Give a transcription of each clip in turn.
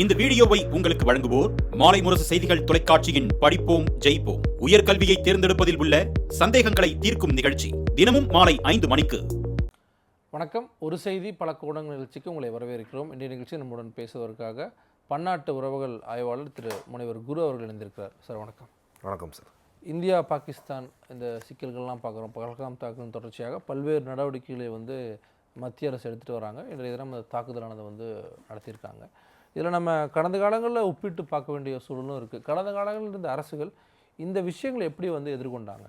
இந்த வீடியோவை உங்களுக்கு வழங்குவோர் மாலை முரசு செய்திகள் தொலைக்காட்சியின் படிப்போம் ஜெயிப்போம். உயர்கல்வியை தேர்ந்தெடுப்பதில் உள்ள சந்தேகங்களை தீர்க்கும் நிகழ்ச்சி தினமும் மாலை ஐந்து மணிக்கு. வணக்கம். ஒரு செய்தி பல கோடங்கள் நிகழ்ச்சிக்கு உங்களை வரவேற்கிறோம். இன்றைய நிகழ்ச்சி நம்முடன் பேசுவதற்காக பன்னாட்டு உறவுகள் ஆய்வாளர் திரு முனைவர் குரு அவர்கள் இணைந்திருக்கிறார். சார் வணக்கம். வணக்கம் சார். இந்தியா பாகிஸ்தான் இந்த சிக்கல்கள்லாம் பார்க்குறோம். பகல்காம் தாக்குதல் தொடர்ச்சியாக பல்வேறு நடவடிக்கைகளை வந்து மத்திய அரசு எடுத்துகிட்டு வராங்க. இன்றைய தினம் அந்த தாக்குதலானதை வந்து நடத்தியிருக்காங்க. இதில் நம்ம கடந்த காலங்களில் ஒப்பிட்டு பார்க்க வேண்டிய சூழலும் இருக்குது. கடந்த காலங்களில் இருந்த அரசுகள் இந்த விஷயங்களை எப்படி வந்து எதிர்கொண்டாங்க?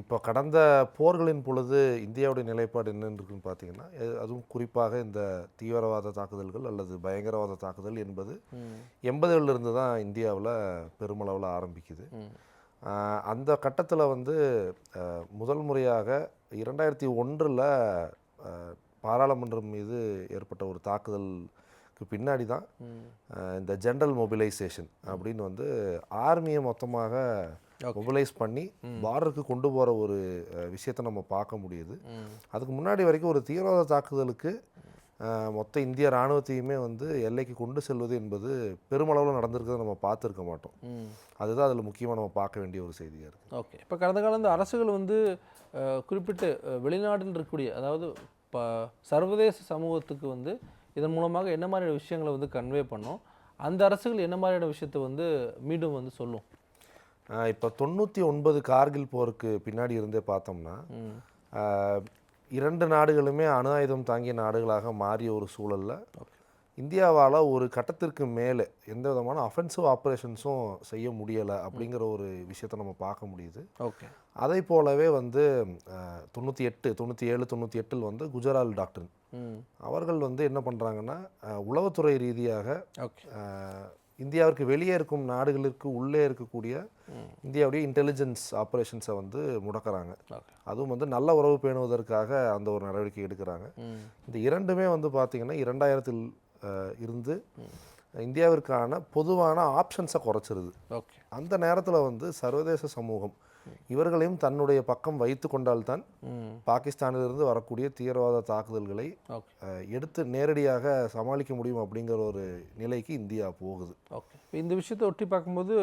இப்போ கடந்த போர்களின் பொழுது இந்தியாவுடைய நிலைப்பாடு என்னன்னு இருக்குன்னு பார்த்தீங்கன்னா அதுவும் குறிப்பாக இந்த தீவிரவாத தாக்குதல்கள் அல்லது பயங்கரவாத தாக்குதல் என்பது எண்பதுகளில் இருந்து தான் இந்தியாவில் பெருமளவில் ஆரம்பிக்குது. அந்த கட்டத்தில் வந்து முதல் முறையாக இரண்டாயிரத்தி ஒன்றில் பாராளுமன்றம் மீது ஏற்பட்ட ஒரு தாக்குதலுக்கு பின்னாடி தான் இந்த ஜென்ரல் மொபிலைசேஷன் அப்படின்னு வந்து ஆர்மியை மொத்தமாக மொபிலைஸ் பண்ணி பார்டருக்கு கொண்டு போகிற ஒரு விஷயத்தை நம்ம பார்க்க முடியுது. அதுக்கு முன்னாடி வரைக்கும் ஒரு தீவிரவாத தாக்குதலுக்கு மொத்த இந்திய இராணுவத்தையுமே வந்து எல்லைக்கு கொண்டு செல்வது என்பது பெருமளவில் நடந்திருக்கிறத நம்ம பார்த்துருக்க மாட்டோம். அதுதான் அதில் முக்கியமாக நம்ம பார்க்க வேண்டிய ஒரு செய்தியாக இருக்குது ஓகே இப்போ கடந்த காலம் இந்த அரசுகள் வந்து குறிப்பிட்டு வெளிநாட்டில் இருக்கக்கூடிய அதாவது இப்போ சர்வதேச சமூகத்துக்கு வந்து இதன் மூலமாக என்ன மாதிரியான விஷயங்களை வந்து கன்வே பண்ணோம்? அந்த அரசுகள் என்ன மாதிரியான விஷயத்தை வந்து மீண்டும் வந்து சொல்லும்? இப்போ தொண்ணூற்றி ஒன்பது கார்கில் போருக்கு பின்னாடி இருந்தே பார்த்தோம்னா இரண்டு நாடுகளுமே அணு ஆயுதம் தாங்கிய நாடுகளாக மாறிய ஒரு சூழலில் இந்தியாவால் ஒரு கட்டத்திற்கு மேலே எந்த விதமான அஃபென்சிவ் ஆப்ரேஷன்ஸும் செய்ய முடியலை அப்படிங்கிற ஒரு விஷயத்தை நம்ம பார்க்க முடியுது. ஓகே. அதை போலவே வந்து தொண்ணூற்றி எட்டு தொண்ணூற்றி ஏழு தொண்ணூற்றி எட்டில் வந்து குஜரால் டாக்டர் அவர்கள் வந்து என்ன பண்ணுறாங்கன்னா உளவுத்துறை ரீதியாக இந்தியாவிற்கு வெளியே இருக்கும் நாடுகளுக்கு உள்ளே இருக்கக்கூடிய இந்தியாவுடைய இன்டெலிஜென்ஸ் ஆப்ரேஷன்ஸை வந்து முடக்குறாங்க. அதுவும் வந்து நல்ல உறவு பேணுவதற்காக அந்த ஒரு நடவடிக்கை எடுக்கிறாங்க. இந்த இரண்டுமே வந்து பார்த்திங்கன்னா இரண்டாயிரத்தில் இருந்து இந்தியாவிற்கான பொதுவான ஆப்ஷன்ஸை குறைச்சிருது. ஓகே அந்த நேரத்தில் வந்து சர்வதேச சமூகம் இவர்களையும் தன்னுடைய பக்கம் வைத்து கொண்டால்தான் பாகிஸ்தானிலிருந்து வரக்கூடிய தீவிரவாத தாக்குதல்களை எடுத்து நேரடியாக சமாளிக்க முடியும் அப்படிங்கிற ஒரு நிலைக்கு இந்தியா போகுது. ஓகே. இப்போ இந்த விஷயத்தை ஒட்டி பார்க்கும்போது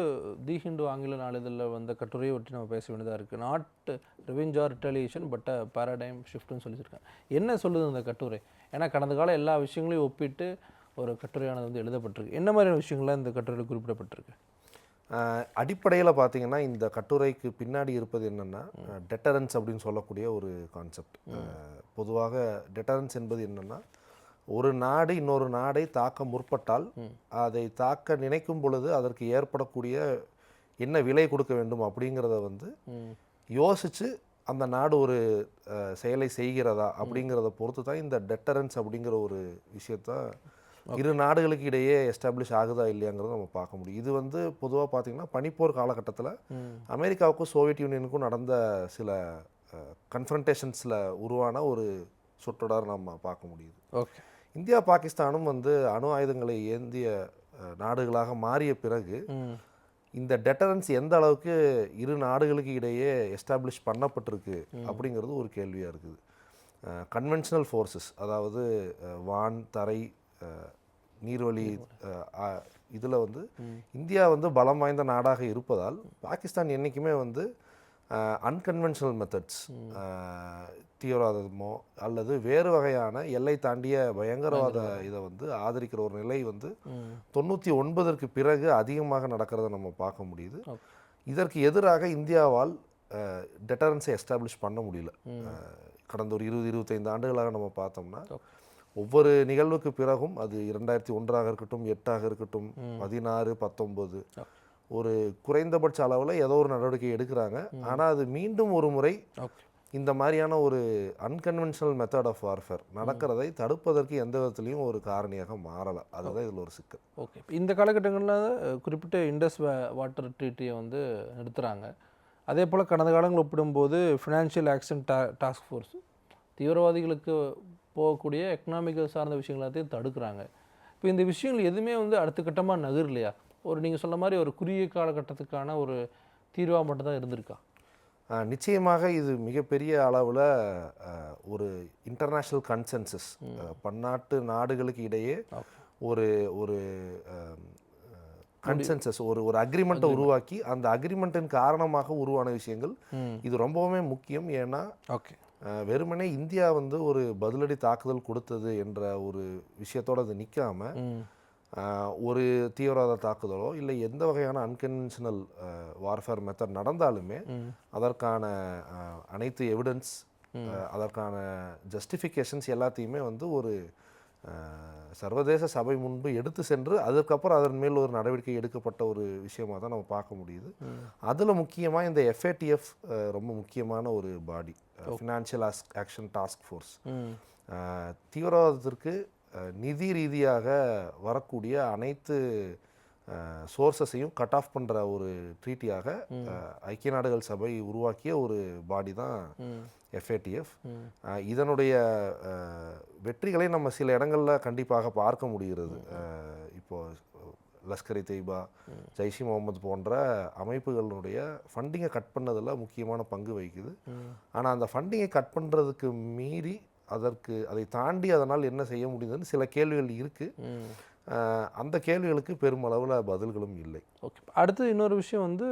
தி ஹிந்து ஆங்கில நாளிதழில் வந்த கட்டுரையை ஒட்டி நம்ம பேச வேண்டியதாக இருக்குது not revenge or retaliation but paradigm ஷிஃப்ட்னு சொல்லியிருக்காங்க என்ன சொல்லுது அந்த கட்டுரை? ஏன்னா கடந்த கால எல்லா விஷயங்களையும் ஒப்பிட்டு ஒரு கட்டுரையானது வந்து எழுதப்பட்டிருக்கு. என்ன மாதிரியான விஷயங்கள்லாம் இந்த கட்டுரையில் குறிப்பிடப்பட்டிருக்கு? அடிப்படையில் பார்த்தீங்கன்னா இந்த கட்டுரைக்கு பின்னாடி இருப்பது என்னென்னா டெட்டரன்ஸ் அப்படின்னு சொல்லக்கூடிய ஒரு கான்செப்ட் பொதுவாக டெட்டரன்ஸ் என்பது என்னென்னா ஒரு நாடு இன்னொரு நாடை தாக்க முற்பட்டால் அதை தாக்க நினைக்கும் பொழுது அதற்கு ஏற்படக்கூடிய என்ன விலை கொடுக்க வேண்டும் அப்படிங்கிறத வந்து யோசித்து அந்த நாடு ஒரு செயலை செய்கிறதா அப்படிங்கிறத பொறுத்து தான் இந்த டெட்டரன்ஸ் அப்படிங்கிற ஒரு விஷயத்த இரு நாடுகளுக்கு இடையே எஸ்டாப்ளிஷ் ஆகுதா இல்லையாங்கிறத நம்ம பார்க்க முடியும். இது வந்து பொதுவாக பார்த்தீங்கன்னா பனிப்போர் காலகட்டத்தில் அமெரிக்காவுக்கும் சோவியத் யூனியனுக்கும் நடந்த சில கன்ஃபரன்டேஷன்ஸில் உருவான ஒரு சொற்றொடர் நம்ம பார்க்க முடியுது. ஓகே. இந்தியா பாகிஸ்தானும் வந்து அணு ஆயுதங்களை ஏந்திய நாடுகளாக மாறிய பிறகு இந்த டெட்டரன்ஸ் எந்த அளவுக்கு இரு நாடுகளுக்கு இடையே எஸ்டாப்ளிஷ் பண்ணப்பட்டிருக்கு அப்படிங்கிறது ஒரு கேள்வியாக இருக்குது. கன்வென்ஷனல் ஃபோர்ஸஸ் அதாவது வான் தரை நீர்வழி இதில் வந்து இந்தியா வந்து பலம் வாய்ந்த நாடாக இருப்பதால் பாகிஸ்தான் என்றைக்குமே வந்து அன்கன்வென்ஷனல் மெத்தட்ஸ் தீவிரவாதமோ அல்லது வேறு வகையான எல்லை தாண்டிய பயங்கரவாத இதை வந்து ஆதரிக்கிற ஒரு நிலை வந்து தொண்ணூற்றி ஒன்பதற்கு பிறகு அதிகமாக நடக்கிறத நம்ம பார்க்க முடியுது. இதற்கு எதிராக இந்தியாவால் டெட்டரன்ஸை எஸ்டாப்ளிஷ் பண்ண முடியல. கடந்த ஒரு இருபது இருபத்தைந்து ஆண்டுகளாக நம்ம பார்த்தோம்னா ஒவ்வொரு நிகழ்வுக்கு பிறகும் அது இரண்டாயிரத்தி ஒன்றாக இருக்கட்டும் எட்டாக இருக்கட்டும் பதினாறு பத்தொன்பது. ஒரு குறைந்தபட்ச அளவில் ஏதோ ஒரு நடவடிக்கை எடுக்கிறாங்க. ஆனால் அது மீண்டும் ஒரு முறை இந்த மாதிரியான ஒரு அன்கன்வென்ஷனல் மெத்தட் ஆஃப் வார்ஃபேர் நடக்கிறதை தடுப்பதற்கு எந்த விதத்துலையும் ஒரு காரணியாக மாறலை. அதுதான் இதில் ஒரு சிக்கல். ஓகே. இந்த காலகட்டங்களில் குறிப்பிட்ட இண்டஸ் வாட்டர் ட்ரீட்டியை வந்து நிறுத்துகிறாங்க அதே போல் கடந்த காலங்கள் ஒப்பிடும்போது ஃபினான்ஷியல் ஆக்ஷன் டா டாஸ்க் ஃபோர்ஸ் தீவிரவாதிகளுக்கு போகக்கூடிய எக்கனாமிக்கல் சார்ந்த விஷயங்கள் எல்லாத்தையும் தடுக்கிறாங்க. இப்போ இந்த விஷயங்கள் எதுவுமே வந்து அடுத்த கட்டமாக நகரலையா? ஒரு நீங்கள் சொன்ன மாதிரி ஒரு குறுகிய காலகட்டத்துக்கான ஒரு தீர்வாக மட்டும் தான் இருந்திருக்கா நிச்சயமாக இது மிகப்பெரிய அளவில் ஒரு இன்டர்நேஷ்னல் கன்சென்சஸ் பன்னாட்டு நாடுகளுக்கு இடையே ஒரு ஒரு கன்சென்சஸ் ஒரு ஒரு அக்ரிமெண்ட்டை உருவாக்கி அந்த அக்ரிமெண்ட்டின் காரணமாக உருவான விஷயங்கள் இது ரொம்பவுமே முக்கியம். ஏன்னா ஓகே. வெறுமனே இந்தியா வந்து ஒரு பதிலடி தாக்குதல் கொடுத்தது என்ற ஒரு விஷயத்தோட அது நிற்காம ம். ஒரு தீவிரவாத தாக்குதலோ இல்லை எந்த வகையான அன்கன்வென்ஷனல் வார்ஃபேர் மெத்தட் நடந்தாலுமே அதற்கான அனைத்து எவிடன்ஸ் அதற்கான ஜஸ்டிஃபிகேஷன்ஸ் எல்லாத்தையுமே வந்து ஒரு சர்வதேச சபை முன்பு எடுத்து சென்று அதுக்கப்புறம் அதன் மேல் ஒரு நடவடிக்கை எடுக்கப்பட்ட ஒரு விஷயமா தான் நம்ம பார்க்க முடியுது. அதில் முக்கியமாக இந்த எஃப்ஏடிஎஃப் ரொம்ப முக்கியமான ஒரு body financial action task force தீவிரவாதத்திற்கு நிதி ரீதியாக வரக்கூடிய அனைத்து சோர்சஸையும் கட் ஆஃப் பண்ணுற ஒரு ட்ரீட்டியாக ஐக்கிய நாடுகள் சபை உருவாக்கிய ஒரு பாடி தான் எஃப்ஏடிஎஃப் இதனுடைய வெற்றிகளை நம்ம சில இடங்களில் கண்டிப்பாக பார்க்க முடிகிறது. அஹ், இப்போ லஷ்கர் தொய்பா ஜெய்ஷி முகமது போன்ற அமைப்புகளுடைய ஃபண்டிங்கை கட் பண்ணதில் முக்கியமான பங்கு வகிக்குது. ஆனால் அந்த ஃபண்டிங்கை கட் பண்ணுறதுக்கு மீறி அதற்கு அதை தாண்டி அதனால் என்ன செய்ய முடியுதுன்னு சில கேள்விகள் இருக்குது அந்த கேள்விகளுக்கு பெருமளவில் பதில்களும் இல்லை. ஓகே. அடுத்து இன்னொரு விஷயம் வந்து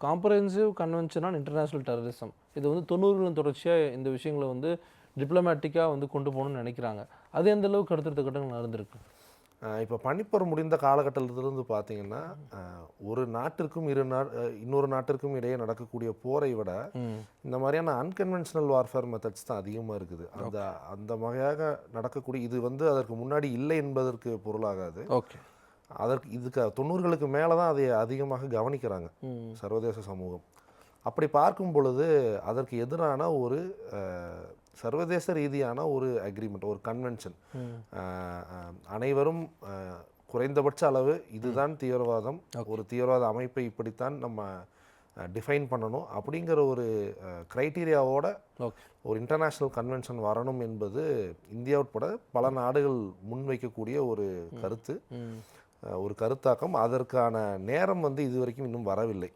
comprehensive convention on international terrorism இது வந்து தொண்ணூறுகளின் தொடர்ச்சியாக இந்த விஷயங்களை வந்து டிப்ளமேட்டிக்காக வந்து கொண்டு போகணும்னு நினைக்கிறாங்க. அது எந்த அளவுக்கு அடுத்தடுத்த கட்டங்கள் நடந்திருக்கு? இப்போ பனிப்போர் முடிந்த காலகட்டத்திலிருந்து பார்த்தீங்கன்னா ஒரு நாட்டிற்கும் இரு நா இன்னொரு நாட்டிற்கும் இடையே நடக்கக்கூடிய போரை விட இந்த மாதிரியான அன்கன்வென்ஷனல் வார்ஃபேர் மெத்தட்ஸ் தான் அதிகமாக இருக்குது. அந்த அந்த வகையாக நடக்கக்கூடிய இது வந்து அதற்கு முன்னாடி இல்லை என்பதற்கு பொருளாகாது. ஓகே. அதற்கு இதுக்கு தொண்ணூறுகளுக்கு மேலே தான் அதை அதிகமாக கவனிக்கிறாங்க சர்வதேச சமூகம். அப்படி பார்க்கும் பொழுது அதற்கு எதிரான ஒரு சர்வதேச ரீதியான ஒரு அக்ரிமெண்ட் ஒரு கன்வென்ஷன் அனைவரும் குறைந்தபட்ச அளவு இதுதான் தீவிரவாதம். ஒரு தீவிரவாத அமைப்பை இப்படித்தான் நம்ம டிஃபைன் பண்ணணும் அப்படிங்கிற ஒரு க்ரைட்டீரியாவோட ஒரு இன்டர்நேஷ்னல் கன்வென்ஷன் வரணும் என்பது இந்தியா உட்பட பல நாடுகள் முன்வைக்கக்கூடிய ஒரு கருத்து. ஒரு கருத்தாக்கம். அதற்கான நேரம் வந்து இது வரைக்கும் இன்னும் வரவில்லை.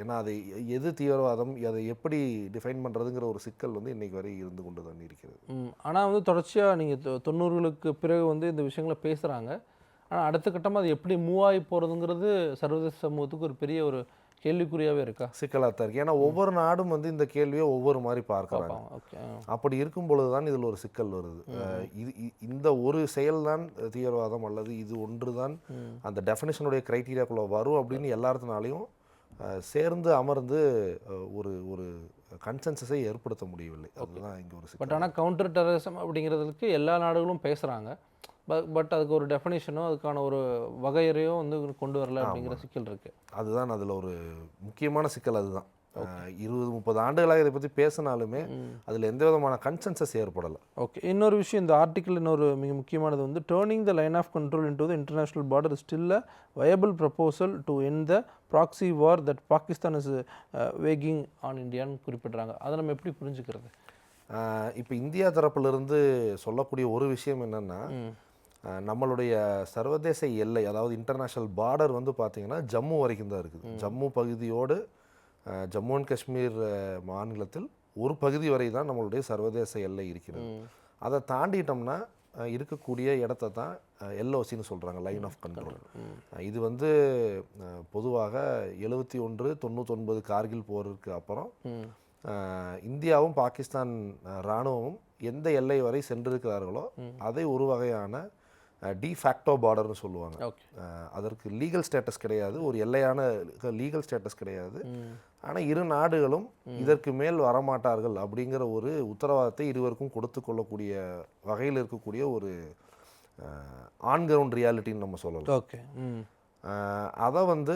ஏன்னா அதை எது தீவிரவாதம் அதை எப்படி டிஃபைன் பண்ணுறதுங்கிற ஒரு சிக்கல் வந்து இன்னைக்கு வரை இருந்து கொண்டு தான் இருக்கிறது. ஆனால் வந்து தொடர்ச்சியாக நீங்கள் தொண்ணூறுகளுக்கு பிறகு வந்து இந்த விஷயங்களை பேசுகிறாங்க ஆனால் அடுத்த கட்டமாக அது எப்படி மூவ் ஆகி போகிறதுங்கிறது சர்வதேச சமூகத்துக்கு ஒரு பெரிய ஒரு கேள்விக்குறியாகவே இருக்கா? சிக்கலாக தான் இருக்கு. ஏன்னா ஒவ்வொரு நாடும் வந்து இந்த கேள்வியை ஒவ்வொரு மாதிரி ஓகே. அப்படி இருக்கும் பொழுது தான் இதில் ஒரு சிக்கல் வருது. இது இந்த ஒரு செயல்தான் தீவிரவாதம் அல்லது இது ஒன்று தான் அந்த டெஃபினேஷனுடைய க்ரைட்டீரியாக்குள்ளே வரும் அப்படின்னு எல்லாத்தினாலையும் சேர்ந்து அமர்ந்து ஒரு ஒரு கன்சென்சஸை ஏற்படுத்த முடியவில்லை. அதுதான் இங்கே ஒரு பட் ஆனால் கவுண்டர் டெரரிசம் அப்படிங்கிறதுக்கு எல்லா நாடுகளும் பேசுகிறாங்க பட் பட் அதுக்கு ஒரு டெஃபினேஷனோ அதுக்கான ஒரு வகையறையோ வந்து கொண்டு வரல அப்படிங்கிற சிக்கல் இருக்குது அதுதான் அதில் ஒரு முக்கியமான சிக்கல் அதுதான். இருபது முப்பது ஆண்டுகளாக இதை பற்றி பேசினாலுமே அதில் எந்த விதமான கன்சென்சஸ் ஏற்படலை. ஓகே இன்னொரு விஷயம் இந்த ஆர்டிக்கிள் இன்னொரு மிக முக்கியமானது வந்து turning the line of control into the international border still a viable proposal to end the proxy war that Pakistan is வேகிங் on இந்தியான்னு குறிப்பிட்றாங்க. அதை நம்ம எப்படி புரிஞ்சுக்கிறது? இப்போ இந்தியா தரப்பிலிருந்து சொல்லக்கூடிய ஒரு விஷயம் என்னன்னா நம்மளுடைய சர்வதேச எல்லை அதாவது இன்டர்நேஷ்னல் பார்டர் வந்து பார்த்தீங்கன்னா ஜம்மு வரைக்கும் தான் இருக்குது. ஜம்மு பகுதியோடு ஜம்மு அண்ட் காஷ்மீர் மாநிலத்தில் ஒரு பகுதி வரை தான் நம்மளுடைய சர்வதேச எல்லை இருக்கிறது. அதை தாண்டிட்டோம்னா இருக்கக்கூடிய இடத்த தான் எல்ஓசின்னு சொல்கிறாங்க லைன் ஆஃப் கண்ட்ரோல் இது வந்து பொதுவாக எழுபத்தி ஒன்று தொண்ணூத்தொன்பது கார்கில் போருக்கு அப்புறம் இந்தியாவும் பாகிஸ்தான் இராணுவமும் எந்த எல்லை வரை சென்றிருக்கிறார்களோ அதை ஒரு வகையான டி ஃபேக்டோ பார்டர்னு சொல்லுவாங்க. அதற்கு லீகல் ஸ்டேட்டஸ் கிடையாது. ஒரு எல்லையான லீகல் ஸ்டேட்டஸ் கிடையாது. ஆனால் இரு நாடுகளும் இதற்கு மேல் வரமாட்டார்கள் அப்படிங்கிற ஒரு உத்தரவாதத்தை இருவருக்கும் கொடுத்து கொள்ளக்கூடிய வகையில் இருக்கக்கூடிய ஒரு ஆன் கிரவுண்ட் ரியாலிட்டின்னு நம்ம சொல்லலாம். ஓகே அதை வந்து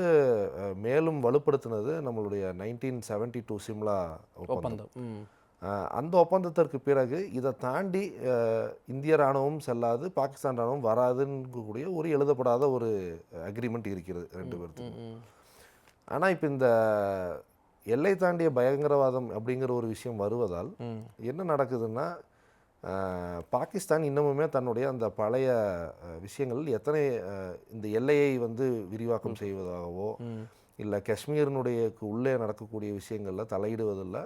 மேலும் வலுப்படுத்தினது நம்மளுடைய நைன்டீன் செவன்டி டூ சிம்லா ஒப்பந்தம். அந்த ஒப்பந்தத்திற்கு பிறகு இதை தாண்டி இந்திய ராணுவம் செல்லாது பாகிஸ்தான் ராணுவம் வராதுன்னு கூடிய ஒரு எழுதப்படாத ஒரு அக்ரிமெண்ட் இருக்கிறது ரெண்டு பேர்த்துக்கும். ஆனால் இப்போ இந்த எல்லை தாண்டிய பயங்கரவாதம் அப்படிங்கிற ஒரு விஷயம் வருவதால் என்ன நடக்குதுன்னா பாகிஸ்தான் இன்னமுமே தன்னுடைய அந்த பழைய விஷயங்கள் எத்தனை இந்த எல்லையை வந்து விரிவாக்கம் செய்வதாகவோ இல்லை காஷ்மீரினுடைய உள்ளே நடக்கக்கூடிய விஷயங்களில் தலையிடுவதில்லை.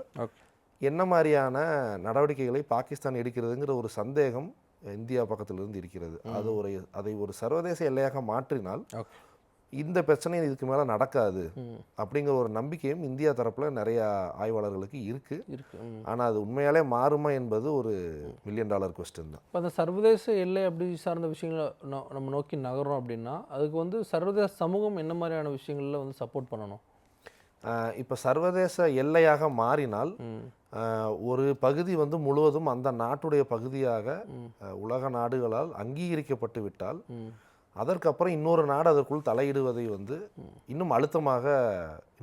என்ன மாதிரியான நடவடிக்கைகளை பாகிஸ்தான் எடுக்கிறதுங்கிற ஒரு சந்தேகம் இந்தியா பக்கத்திலிருந்து இருக்கிறது. அது ஒரு அதை ஒரு சர்வதேச எல்லையாக மாற்றினால் இந்த பிரச்சனை இதுக்கு மேலே நடக்காது அப்படிங்கிற ஒரு நம்பிக்கையும் இந்தியா தரப்பில் நிறையா ஆய்வாளர்களுக்கு இருக்குது. ஆனால் அது உண்மையாலே மாறுமா என்பது ஒரு மில்லியன் டாலர் கொஸ்டின் தான். இப்போ அந்த சர்வதேச எல்லை அப்படி சார்ந்த விஷயங்களை நம்ம நோக்கி நகர்றோம் அப்படின்னா அதுக்கு வந்து சர்வதேச சமூகம் என்ன மாதிரியான விஷயங்களில் வந்து சப்போர்ட் பண்ணணும்? இப்போ சர்வதேச எல்லையாக மாறினால் ஒரு பகுதி வந்து முழுவதும் அந்த நாட்டுடைய பகுதியாக உலக நாடுகளால் அங்கீகரிக்கப்பட்டு விட்டால். அதற்கப்புறம் இன்னொரு நாடு அதற்குள் தலையிடுவதை வந்து இன்னும் அழுத்தமாக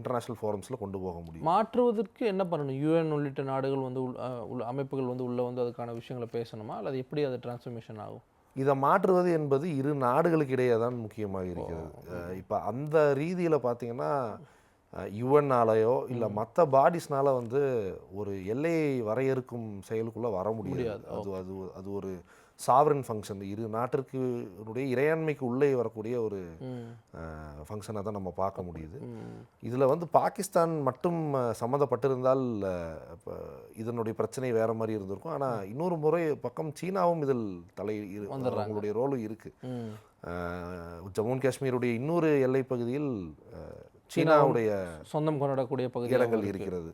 இன்டர்நேஷ்னல் ஃபோரம்ஸில் கொண்டு போக முடியும். மாற்றுவதற்கு என்ன பண்ணணும்? யூஎன் உள்ளிட்ட நாடுகள் வந்து உள்- உள்ள அமைப்புகள் வந்து உள்ளே வந்து அதுக்கான விஷயங்களை பேசணுமா? அல்லது எப்படி அது டிரான்ஸ்ஃபர்மேஷன் ஆகும்? இதை மாற்றுவது என்பது இரு நாடுகளுக்கு இடையே தான் முக்கியமாக இருக்கிறது. இப்போ அந்த ரீதியில் பார்த்தீங்கன்னா யுஎன்னாலேயோ இல்லை மற்ற பாடிஸ்னால வந்து ஒரு எல்லையை வரையறுக்கும் செயலுக்குள்ளே வர முடியாது. அது அது அது ஒரு சாவரன் ஃபங்க்ஷன் இரு நாட்டிற்கு உடைய இறையாண்மைக்கு உள்ளே வரக்கூடிய ஒரு ம். ஃபங்க்ஷனை தான் நம்ம பார்க்க முடியுது. இதில் வந்து பாகிஸ்தான் மட்டும் சம்மந்தப்பட்டிருந்தால் இப்ப இதனுடைய பிரச்சனை வேற மாதிரி இருந்திருக்கும். ஆனால் இன்னொரு முறை பக்கம் சீனாவும் இதில் தலை அவங்களுடைய ரோலும் இருக்குது. ஜம்மு அண்ட் காஷ்மீருடைய இன்னொரு எல்லை பகுதியில் சீனாவுடைய சொந்தம் கொண்டாடக்கூடிய பகுதி இடங்கள் இருக்கிறது.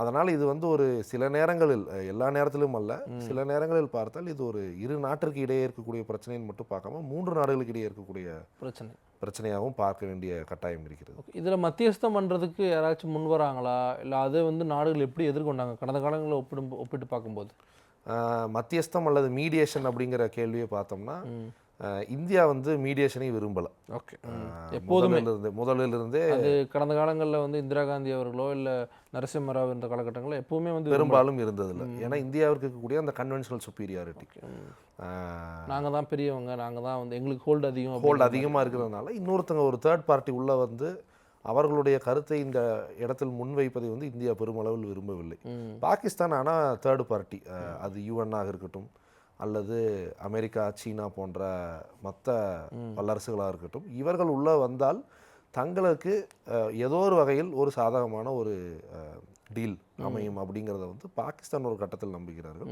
அதனால் இது வந்து ஒரு சில நேரங்களில் எல்லா நேரத்திலும் அல்ல சில நேரங்களில் பார்த்தால் இது ஒரு இரு நாட்டிற்கு இடையே இருக்கக்கூடிய பிரச்சனைன்னு மட்டும் பார்க்காம மூன்று நாடுகளுக்கு இடையே இருக்கக்கூடிய பிரச்சனை. பிரச்சனையாகவும் பார்க்க வேண்டிய கட்டாயம் இருக்கிறது. இதில் மத்தியஸ்தம் பண்ணுறதுக்கு யாராச்சும் முன் வராங்களா? இல்லை அதை வந்து நாடுகள் எப்படி எதிர்கொண்டாங்க? கடந்த காலங்களில் ஒப்பிடும் ஒப்பிட்டு பார்க்கும்போது. மத்தியஸ்தம் அல்லது மீடியேஷன் அப்படிங்கிற கேள்வியை பார்த்தோம்னா இந்தியா வந்து மீடியேஷனை விரும்பல. ஓகே. எப்போதுமே முதலிலிருந்து அது கடந்த காலங்களில் வந்து இந்திரா காந்தி அவர்களோ இல்லை நரசிம்மராவ் இந்த காலகட்டங்களில் எப்பவுமே வந்து பெரும்பாலும் இருந்ததில்லை. ஏன்னா இந்தியாவிற்கு இருக்கக்கூடிய அந்த கன்வென்ஷனல் சுப்பீரியாரிட்டி நாங்கள் தான் பெரியவங்க நாங்கள் தான் வந்து எங்களுக்கு ஹோல்டு அதிகம் ஹோல்டு அதிகமாக இருக்கிறதுனால இன்னொருத்தங்க ஒரு தேர்ட் பார்ட்டி உள்ள வந்து அவர்களுடைய கருத்தை இந்த இடத்தில் முன்வைப்பதை வந்து இந்தியா பெருமளவில் விரும்பவில்லை. பாகிஸ்தான் ஆனால் தேர்ட் பார்ட்டி அது யுஎன்னாக இருக்கட்டும் அல்லது அமெரிக்கா சீனா போன்ற மற்ற வல்லரசுகளாக இருக்கட்டும் இவர்கள் உள்ள வந்தால் தங்களுக்கு ஏதோ ஒரு வகையில் ஒரு சாதகமான ஒரு டீல் அமையும் அப்படிங்கிறத வந்து பாகிஸ்தான் ஒரு கட்டத்தில் நம்புகிறார்கள்.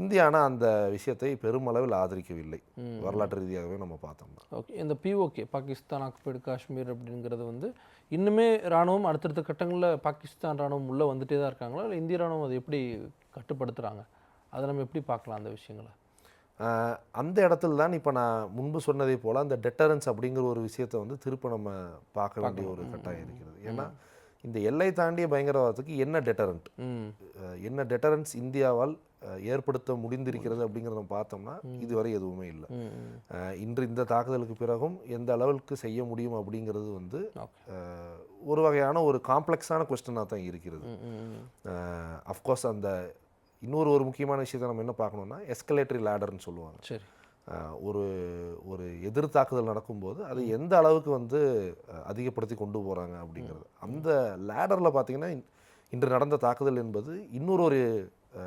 இந்தியா ஆனால் அந்த விஷயத்தை பெருமளவில் ஆதரிக்கவில்லை. வரலாற்று ரீதியாகவே நம்ம பார்த்தோம்னா. ஓகே இந்த பிஓகே பாகிஸ்தான் ஆக்குபைடு காஷ்மீர் அப்படிங்கிறது வந்து இன்னுமே ராணுவம் அடுத்தடுத்த கட்டங்களில் பாகிஸ்தான் ராணுவம் உள்ளே வந்துட்டே தான் இருக்காங்களா? இல்லை இந்திய ராணுவம் அதை எப்படி கட்டுப்படுத்துகிறாங்க அதை நம்ம எப்படி பார்க்கலாம் அந்த விஷயங்களை? அந்த இடத்துல தான் இப்போ நான் முன்பு சொன்னதை போல் அந்த டெட்டரன்ஸ் அப்படிங்கிற ஒரு விஷயத்தை வந்து திரும்ப நம்ம பார்க்க வேண்டிய ஒரு கட்டாயம் இருக்கிறது ஏன்னா இந்த எல்லை தாண்டிய பயங்கரவாதத்துக்கு என்ன டெட்டரண்ட் என்ன டெட்டரன்ஸ் இந்தியாவால் ஏற்படுத்த முடிந்திருக்கிறது அப்படிங்கிறத பார்த்தோம்னா இதுவரை எதுவுமே இல்லை. இன்று இந்த தாக்குதலுக்கு பிறகும் எந்த அளவுக்கு செய்ய முடியும் அப்படிங்கிறது வந்து ஒரு வகையான ஒரு காம்ப்ளெக்ஸான கொஸ்டினாக தான் இருக்கிறது. அஃப்கோர்ஸ் அந்த இன்னொரு ஒரு முக்கியமான விஷயத்தை நம்ம என்ன பார்க்கணும்னா எஸ்கலேட்டரி லேடர்னு சொல்லுவாங்க. சரி. ஒரு ஒரு எதிர் தாக்குதல் நடக்கும்போது அது எந்த அளவுக்கு வந்து அதிகப்படுத்தி கொண்டு போகிறாங்க அப்படிங்கிறது. அந்த லேடரில் பார்த்தீங்கன்னா இன்- இன்று நடந்த தாக்குதல் என்பது இன்னொரு ஒரு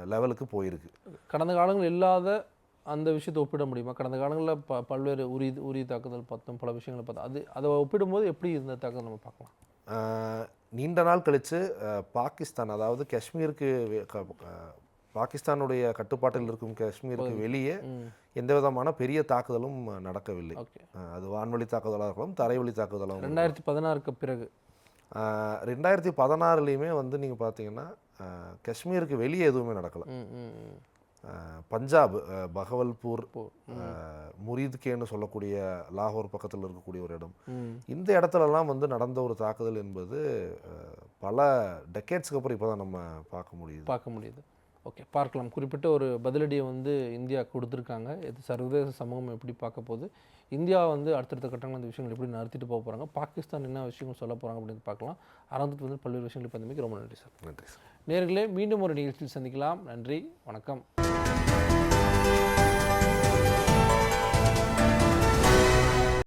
லெவலுக்கு போயிருக்கு. கடந்த காலங்கள் இல்லாத அந்த விஷயத்தை ஒப்பிட முடியுமா? கடந்த காலங்களில் ப பல்வேறு உரி உரி தாக்குதல் பார்த்தோம் பல விஷயங்களை பார்த்தோம் அது அதை ஒப்பிடும்போது எப்படி இந்த தாக்குதல் நம்ம பார்க்கலாம்? நீண்ட நாள் கழித்து பாகிஸ்தான் அதாவது காஷ்மீருக்கு பாகிஸ்தானுடைய கட்டுப்பாட்டில் இருக்கும் காஷ்மீருக்கு வெளியே எந்த விதமான பெரிய தாக்குதலும் நடக்கவில்லை. அது வான்வழி தாக்குதலாக இருக்கலாம் தரைவழி தாக்குதலாக இருக்கலாம். ரெண்டாயிரத்தி பதினாறுக்கு பிறகு. ரெண்டாயிரத்தி பதினாறுலேயுமே வந்து நீங்கள் பார்த்தீங்கன்னா காஷ்மீருக்கு வெளியே எதுவுமே நடக்கலை. பஞ்சாப் பகவல்பூர் முரீத்கேன்னு சொல்லக்கூடிய லாகூர் பக்கத்தில் இருக்கக்கூடிய ஒரு இடம். இந்த இடத்துலலாம் வந்து நடந்த ஒரு தாக்குதல் என்பது பல டெக்கேட்ஸ்க்கு அப்புறம் இப்போ தான் நம்ம பார்க்க முடியுது. பார்க்க முடியுது. ஓகே பார்க்கலாம். குறிப்பிட்ட ஒரு பதிலடியை வந்து இந்தியா கொடுத்துருக்காங்க. இது சர்வதேச சமூகம் எப்படி பார்க்க போகுது? இந்தியா வந்து அடுத்தடுத்த கட்டங்கள் இந்த விஷயங்கள் எப்படி நடத்திட்டு போக போகிறாங்க பாகிஸ்தான் என்ன விஷயங்கள் சொல்ல போகிறாங்க அப்படின்னு பார்க்கலாம். அறந்துட்டு வந்து பல்வேறு விஷயங்கள் இப்போ ரொம்ப நன்றி சார். நன்றி சார். நேர்களே மீண்டும் ஒரு நிகழ்ச்சியில் சந்திக்கலாம். நன்றி வணக்கம்.